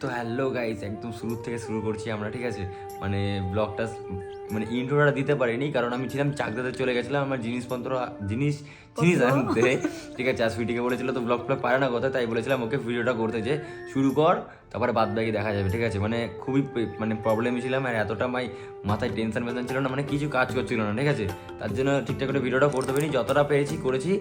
তো hello guys একদম শুরু থেকে শুরু করছি আমরা ঠিক আছে? মানে ব্লগটা মানে ইন্ট্রোটা দিতে পারিনি কারণ আমি ছিলাম চাকদাতে চলে গেছিলাম আমার জিনিসপত্র জিনিস জিনিস আনতে। ঠিক আছে আর সুইটিকে বলেছিল তো ব্লগটা পারে না কথা তাই বলেছিলাম ওকে ভিডিওটা করতে যে শুরু কর তারপরে বাদ বাকি দেখা যাবে, ঠিক আছে? মানে খুবই মানে প্রবলেমই ছিলাম আর এতটা মাই মাথায় টেনশন মেনশন ছিল না মানে কিছু কাজ করছিল না, ঠিক আছে? তার জন্য ঠিকঠাক করে ভিডিওটা করতে পারিনি, যতটা পেরেছি করেছি,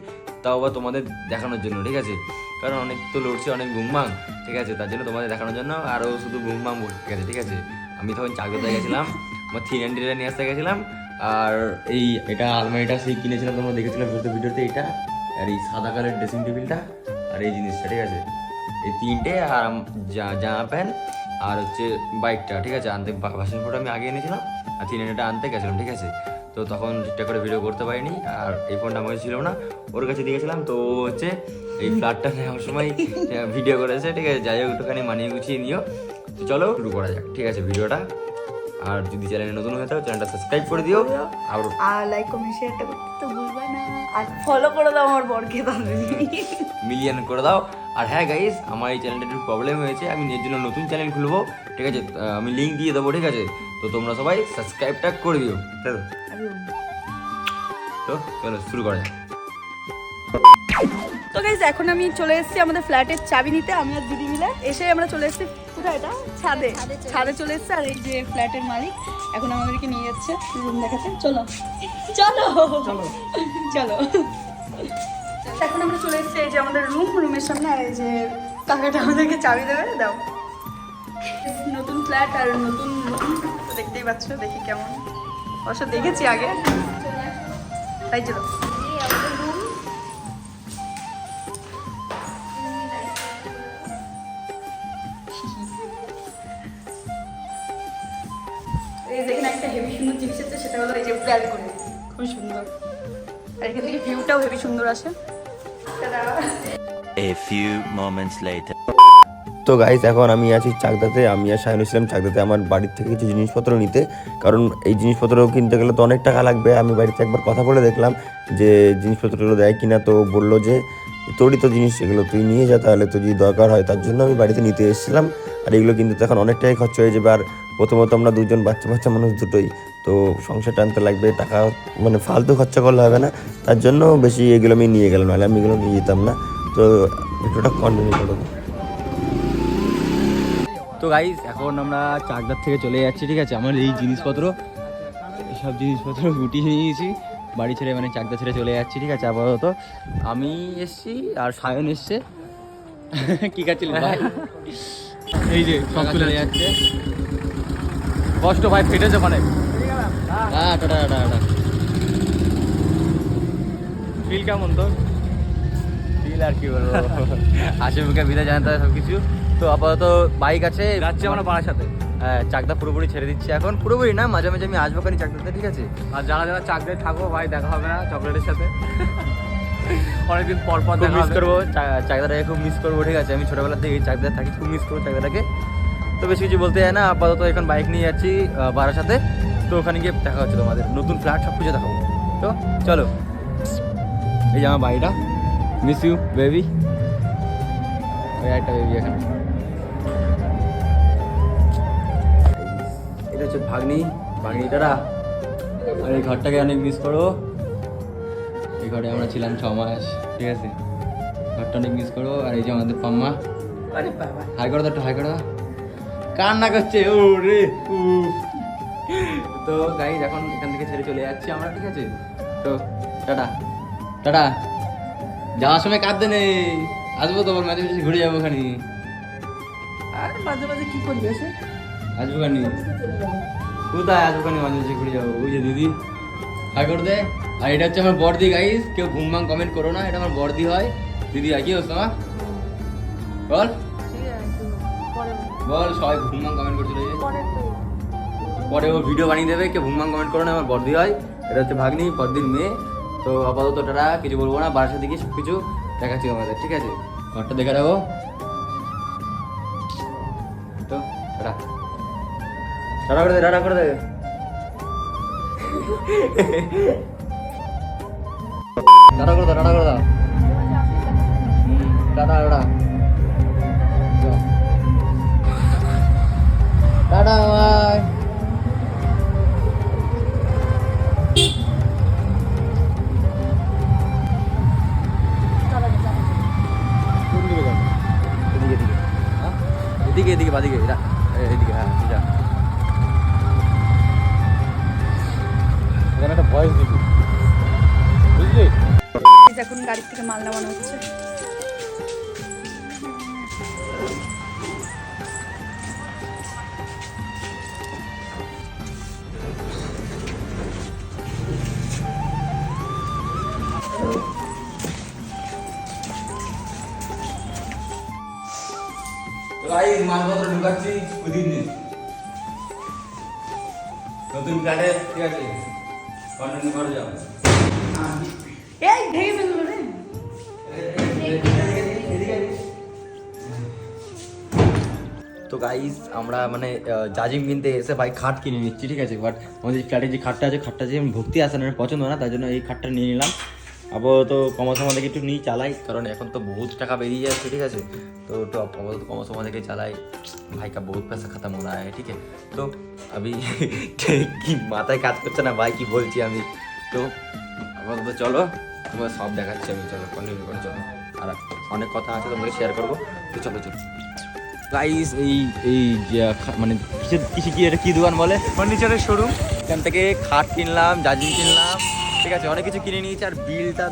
তাও আবার তোমাদের দেখানোর জন্য, ঠিক আছে? কারণ অনেক তো লড়ছি, অনেক ঘুমবাং ঠিক আছে? তার জন্য তোমাদের দেখানোর জন্য আরও শুধু ঘুমবাং ঠিক আছে ঠিক আছে? আমি তখন চাকরিতে গেছিলাম, আমার থ্রি হান্ড্রেডে নিয়ে আসতে গেছিলাম, আর এই এটা আলমারিটা সেই কিনেছিলাম, তোমরা দেখেছিলাম ভিডিও ভিডিওতে, এটা আর এই সাদা কালার ড্রেসিং টেবিলটা আর এই জিনিসটা, ঠিক আছে? এই তিনটে আর জামা প্যান্ট আর হচ্ছে বাইকটা ঠিক আছে? আনতে ভাষণ ফটো আমি আগে এনেছিলাম আর তিন হাজারটা আনতে গেছিলাম ঠিক আছে? তো তখন ঠিকঠাক করে ভিডিও করতে পারিনি আর এই ফোনটা আমার কাছে ছিল না। ওর কাছে দিয়ে গেছিলাম তো ও হচ্ছে এই ফ্ল্যাটটা নেওয়ার সময় ভিডিও করেছে ঠিক আছে? যাই হোক একটুখানি মানিয়ে গুছিয়ে নিও। তো চলো শুরু করা যাক ঠিক আছে ভিডিওটা আর যদি চ্যানেলে নতুন হয়ে থাকো চ্যানেলটা সাবস্ক্রাইব করে দিও। আর লাইক কমেন্ট শেয়ারটা করতে আর ফলো করে দাও আমার বরকে তাহলে মিলিয়ন করে দাও। আর হ্যাঁ গাইস আমার এই চ্যানেলটা একটু প্রবলেম হয়েছে আমি এর জন্য নতুন চ্যানেল খুলবো ঠিক আছে? আমি লিঙ্ক দিয়ে দেবো ঠিক আছে? তো তোমরা সবাই সাবস্ক্রাইবটা করে দিও তো? চলো শুরু করা যাক। তো গাইজ এখন আমি চলে এসেছি আমাদের ফ্ল্যাটের চাবি নিতে। আমি আর দিদি মিলে এসে আমরা চলে এসেছি কোথায় এটা ছাদে। ছাদে চলে এসেছে। আর এই যে ফ্ল্যাটের মালিক এখন আমাদেরকে নিয়ে যাচ্ছে রুম দেখাতে। চলো। চলো। চলো। চলো। এখন আমরা চলে এসেছি এই যে আমাদের রুম রুমের সামনে। আর এই যে কাকাটা আমাদেরকে চাবি দেবে দাও। নতুন ফ্ল্যাট আর নতুন রুম দেখতেই পাচ্ছ দেখি কেমন। অবশ্য দেখেছি আগে। তাই চলো। এই যে এখানে একটা হেভি সুন্দর জিনিস আছে সেটা হলো এই যে ব্যালকনি খুব সুন্দর। আর এখান থেকে ভিউটাও হেভি সুন্দর আসে। A few moments later. তো গাইস এখন আমি আছি চাকদাতে আমি আর সায়ন ইসলাম চাকদাতে আমার বাড়ির থেকে কিছু জিনিসপত্র নিতে। কারণ এই জিনিসপত্র কিনতে গেলে তো অনেক টাকা লাগবে। আমি বাড়িতে একবার কথা বলে দেখলাম যে জিনিসপত্রগুলো দেয় কিনা তো বলল যে তোরই তো জিনিস এগুলো তুই নিয়ে যা তাহলে তো যদি দরকার হয় তার জন্য আমি বাড়িতে নিতে এসেছিলাম। আর এগুলো কিন্তু এখন অনেকটাই খরচ হয়ে যাবে। আর প্রথমত আমরা দুজন বাচ্চা বাচ্চা মানুষ দুটোই তো সংসার টানতে লাগবে টাকা মানে ফালতু খরচা করলে হবে না। তার জন্য বেশি এগুলো আমি নিয়ে গেলাম নাহলে আমি এগুলো নিয়ে যেতাম না। তো ভিডিওটা কন্টিনিউ করে দেবো। তো গাইস এখন আমরা চাকদার থেকে চলে যাচ্ছি ঠিক আছে? আমার এই জিনিসপত্র সব জিনিসপত্র গুটিয়ে নিয়েছি বাড়ি ছেড়ে মানে চাকদা ছেড়ে চলে যাচ্ছি ঠিক আছে? আপাতত আমি এসছি আর সায়ন এসছে। কি ভাই? এই যে সব চলে যাচ্ছে। কষ্ট ভাই ফেটেছে মানে হ্যাঁ টাটা টাটা টাটা ফিল কেমন তো ফিল আর কি বলব? মুখে বিদায় জানাতে সব কিছু তো আপাতত বাইক আছে। যাচ্ছি আমরা পাড়ার সাথে। হ্যাঁ চাকদা পুরোপুরি ছেড়ে দিচ্ছি এখন। পুরোপুরি না মাঝে মাঝে আমি আসব কানি চাকদাতে ঠিক আছে? আর যারা যারা চাকরি থাকো ভাই দেখা হবে না চকলেটের সাথে। অনেকদিন পর পর মিস করব। চাকদাটাকে খুব মিস করব ঠিক আছে? আমি ছোটবেলা থেকে চাকদা থাকি খুব মিস করব চাকদাটাকে। তো বেশি কিছু বলতে যায় না আপাতত এখন বাইক নিয়ে যাচ্ছি বারার সাথে। তো ওখানে গিয়ে দেখা হচ্ছে তোমাদের নতুন ফ্ল্যাট সব কিছু দেখাবো। তো চলো। এই যে আমার বাড়িটা। মিস ইউ বেবি ওই একটা বেবি এখানে এটা হচ্ছে ভাগ্নি। ভাগ্নিটারা। আর এই ঘরটাকে অনেক মিস করো। এই ঘরে আমরা ছিলাম ছ মাস ঠিক আছে? ঘরটা অনেক মিস করো। আর এই যে আমাদের পাম্মা। হাই করো তো একটু হাই করো। কান্না করছে ও রে উ। তো গাইজ এখন এখান থেকে ছেড়ে চলে যাচ্ছি আমরা ঠিক আছে? তো টাটা। টাটা। যাওয়ার সময় কাঁদতে নেই। আসব তো মাঝে মাঝে ঘুরে যাব ওখানে। আর মাঝে মাঝে কি করবে এসে? আসব খানি কোথায় আসব খানি মাঝে মাঝে ঘুরে যাব? ওই যে দিদি। হাই করে দে। আর এটা হচ্ছে আমার বর্দি গাইজ কেউ ঘুমবাং কমেন্ট করো না এটা আমার বর্দি হয়। দিদি আর কি হচ্ছে আমার বল। বল সবাই ঘুমবাং কমেন্ট করছিল পরে ও ভিডিও বানিয়ে দেবে কে ঘুমবাং কমেন্ট করো না আমার বর্দি হয় এটা হচ্ছে ভাগ্নি বর্দির মেয়ে। তো আপাতত টাটা কিছু বলব না বাসার দিকে সব কিছু দেখাচ্ছি আমাদের ঠিক আছে? ঘরটা দেখে রাখো। তো টাটা। টাটা করে দে টাটা করে দে। টাটা করে দাও টাটা করে দাও। Tata tata. টাটা বাই এদিকে এদিকে, বাদিকে, এটা এদিকে হ্যাঁ এটা এখানে একটা ভয়েস দিবি। বুঝলি? এখন গাড়ির থেকে মাল নামানো হচ্ছে। ভাই মালপত্র ঢুকাচ্ছি দিন নতুন ফ্ল্যাটে ঠিক আছে? কন্টিনিউ করে যাও। এই ভেঙে ফেলল রে। তো গাইস আমরা মানে জাজিম কিনতে এসে ভাই খাট কিনে নিচ্ছি ঠিক আছে? বাট আমাদের ফ্ল্যাটে যে খাটটা আছে খাটটা যে ভক্তি আসে না আমার পছন্দ না তাই জন্য এই খাটটা নিয়ে নিলাম। আপাতত কমার্স থেকে একটু নিয়ে চালাই কারণ এখন তো বহুত টাকা বেরিয়ে যাচ্ছে ঠিক আছে? তো একটু আপাতত কমার্স থেকে চালাই। ভাইকা বহুত পয়সা খাতা মনে হয় ঠিক আছে? তো আমি কি মাথায় কাজ করছে না ভাই কি বলছি আমি? তো আপাতত চলো তোমার সব দেখাচ্ছি আমি চলো কন্টিনিউ করে চলো। আর অনেক কথা আছে তোমাকে শেয়ার করব তো চলো চলো। গাইস এই এই মানে কিসের কৃষি কি এটা কী দোকান বলে? ফার্নিচারের শোরুম এখান থেকে খাট কিনলাম জাজিং কিনলাম। ঠিক আছে অনেক কিছু কিনে নিয়েছি আর বিলটা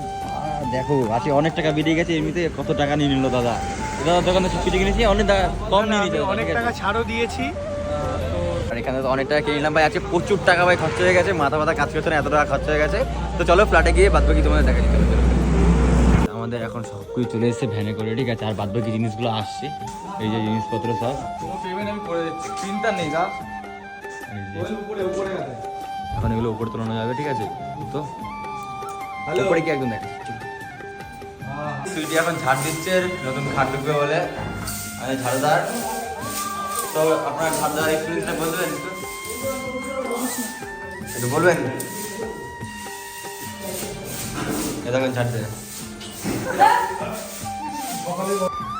দেখো আছে অনেক টাকা বেরিয়ে গেছে এমনিতে কত টাকা নিয়ে নিল দাদা? দাদা দোকানে সব কিছু কিনেছি অনেক কম নিয়ে নিয়েছে অনেক টাকা ছাড়ও দিয়েছি। আর এখানে তো অনেক টাকা কিনে নিলাম ভাই আজকে প্রচুর টাকা ভাই খরচ হয়ে গেছে মাথা মাথা কাজ করছে না এত টাকা খরচ হয়ে গেছে। তো চলো ফ্ল্যাটে গিয়ে বাদ বাকি তোমাদের দেখা চলো আমাদের এখন সব কিছু চলে এসেছে ভ্যানে করে ঠিক আছে আর বাদ বাকি জিনিসগুলো আসছে এই যে জিনিসপত্র সব। পেমেন্ট আমি করে দিচ্ছি চিন্তা নেই দা উপরে উপরে এখন এগুলো উপরে তোলানো যাবে ঠিক আছে? তো উপরে কি একদম। সুইটি এখন ঝাড় দিচ্ছে নতুন খাট ঢুকবে বলে। আমি ঝাড়দার। তো আপনার ঝাড়দার এক্সপিরিয়েন্সটা বলবেন একটু? বলবেন?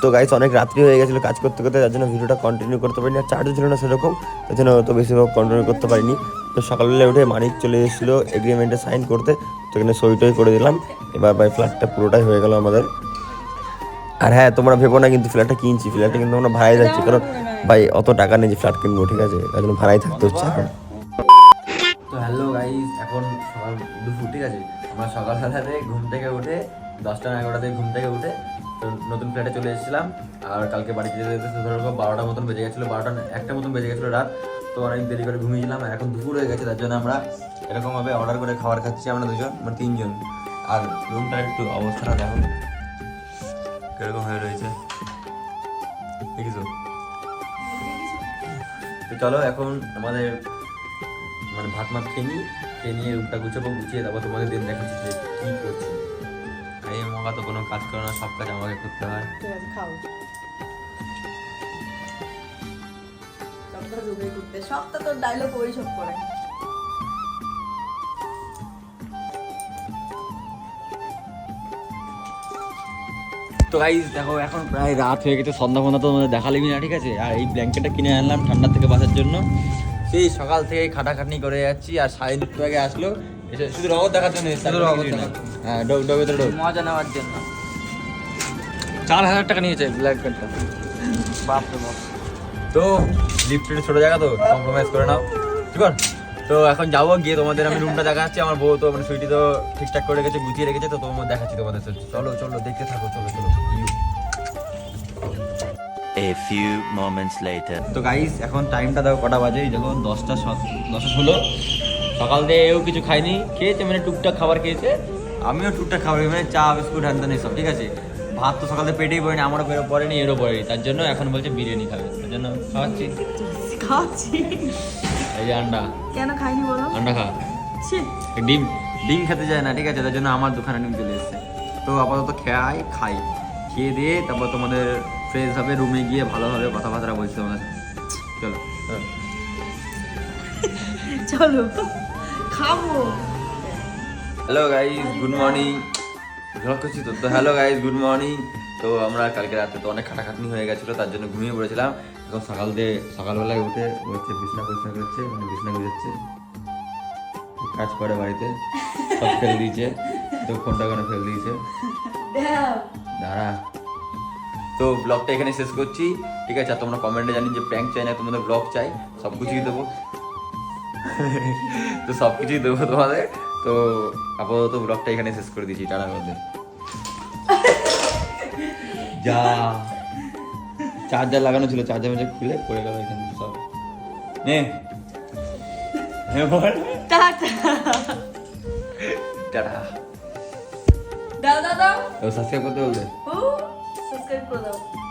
তো গাইস অনেক রাত্রি হয়ে গেছিল কাজ করতে করতে তার জন্য ভিডিওটা কন্টিনিউ করতে পারিনি আর চার্জও ছিল না সেরকম তার জন্য তো বেশিরভাগ কন্টিনিউ করতে পারিনি। তো সকালবেলা উঠে মানিক চলে এসেছিল এগ্রিমেন্টে সাইন করতে। তো এখানে সই টই করে দিলাম। এবার ভাই ফ্ল্যাটটা পুরোটাই হয়ে গেল আমাদের। আর হ্যাঁ তোমরা ভেবো না কিন্তু ফ্ল্যাটটা কিনছি। ফ্ল্যাটটা কিন্তু আমরা ভাড়ায় যাচ্ছি কারণ ভাই, অত টাকা নেই যে ফ্ল্যাট কিনবো, ঠিক আছে? তার জন্য ভাড়াই থাকতে হচ্ছে এখন। তো হ্যালো গাইস এখন সকাল দুপুর, ঠিক আছে? আমরা সকালবেলাতে ঘুম থেকে উঠে, দশটা এগারোটাতে ঘুম থেকে উঠে, তো নতুন ফ্ল্যাটে চলে এসেছিলাম। আর কালকে বাড়িতে যেতে যেতে ধরো বারোটা মতন বেজে গেছিল, বারোটা একটা মতন বেজে গেছিল রাত। তো অনেক দেরি করে ঘুমিয়েছিলাম এখন দুপুর হয়ে গেছে, তার জন্য আমরা এরকমভাবে অর্ডার করে খাবার খাচ্ছি আমরা দুজন মানে তিনজন। আর রুমটা একটু অবস্থাটা দেখো। কীরকম হয়ে রয়েছে। দেখিস তো চলো এখন আমাদের মানে ভাত মাত খেয়ে নিই, খেয়ে নিয়ে রুমটা গুছাবো, গুছিয়ে তারপর তোমাদের দিন দেখাচ্ছি যে কী করছি। এই মগা তো কোনো কাজ করে না, সব কাজ আমাকে করতে হয়। খাও। সবটা যোগাই করতে। সবটা তোর ডায়লগ ওই সব করে। তো গাইজ দেখো এখন প্রায় রাত হয়ে গেছে সন্ধ্যা তো তোমাদের দেখালেবি না ঠিক আছে? আর এই ব্ল্যাঙ্কেটটা কিনে আনলাম ঠান্ডা থেকে বাঁচার জন্য। সেই সকাল থেকে খাটাখাটনি করে যাচ্ছি আর সাড়ে দুটো আগে আসলো। এসে শুধু রগত দেখার জন্য হ্যাঁ ডোক ডোবে তো ডোক মজা নেওয়ার জন্য। চার হাজার টাকা নিয়েছে ব্ল্যাক পেনটা বাপ রে বাপ। তো লিফটের ছোট জায়গা তো কম্প্রোমাইজ করে নাও ঠিক আছে তো এখন যাব গিয়ে তোমাদের আমি রুমটা দেখাচ্ছি আমার বউ তো মানে সুইটি তো ঠিকঠাক করে রেখেছে গুছিয়ে রেখেছে তো তোমার দেখাচ্ছি তোমাদের। চলো চলো দেখতে থাকো চলো চলো. A few moments later. তো গাইস এখন টাইমটা দেখো কটা বাজে দেখো দশটা দশটা ষোলো সকাল থেকে এও কিছু খাইনি খেয়েছে মানে টুকটাক খাবার খেয়েছে আমিও টুকটাক খাবার মানে চা বিস্কুট হ্যান সব ঠিক আছে ভাত তো সকালে পেটেই পড়েনি আমারও পেটে পড়েনি এরও পড়েনি তার জন্য এখন বলছে বিরিয়ানি খাবে তার জন্য খাওয়াচ্ছি। খাচ্ছি এই যে আন্ডা। কেন খাইনি বলো? আন্ডা খা। ডিম ডিম খেতে যায় না ঠিক আছে তার জন্য আমার দোকানে ডিম চলে এসেছে। তো আপাতত খাই খাই। খেয়ে দিয়ে তারপর তোমাদের ফ্রেশ হবে রুমে গিয়ে ভালোভাবে কথাবার্তা বলছি তোমাদের চলো চলো। চলো খাব। Hello guys good morning vlog তো হ্যালো গাইজ গুড মর্নিং তো আমরা কালকে রাতে তো অনেক খাটাখাটনি হয়ে গেছিল তার জন্য ঘুমিয়ে পড়েছিলাম। এখন সকাল দিয়ে সকালবেলায় উঠে হচ্ছে বিছনা পরিষ্কার করছে মানে বিছনা গুজাচ্ছে কাজ করে বাড়িতে সব ফেলে দিয়েছে। তো ফোনটা ওখানে ফেলে দিয়েছে? দাঁড়া। তো ব্লগটা এখানে শেষ করছি ঠিক আছে? আর তোমরা কমেন্টে জানি যে প্র্যাঙ্ক চাই না তোমাদের ব্লগ চাই সব কিছুই দেবো তো সব কিছুই দেবো তোমাদের। তো আপাতত ব্লগটা এখানে শেষ করে দিচ্ছি টাটা মধ্যে। যা। চার্জার লাগানো ছিল চার্জার মেজার খুলে পড়ে গেল এখানে সব। নে। বল। টাটা। টাটা। দাও দাও দাও। সাবস্ক্রাইব করতে বলবে সাবস্ক্রাইব করে দাও।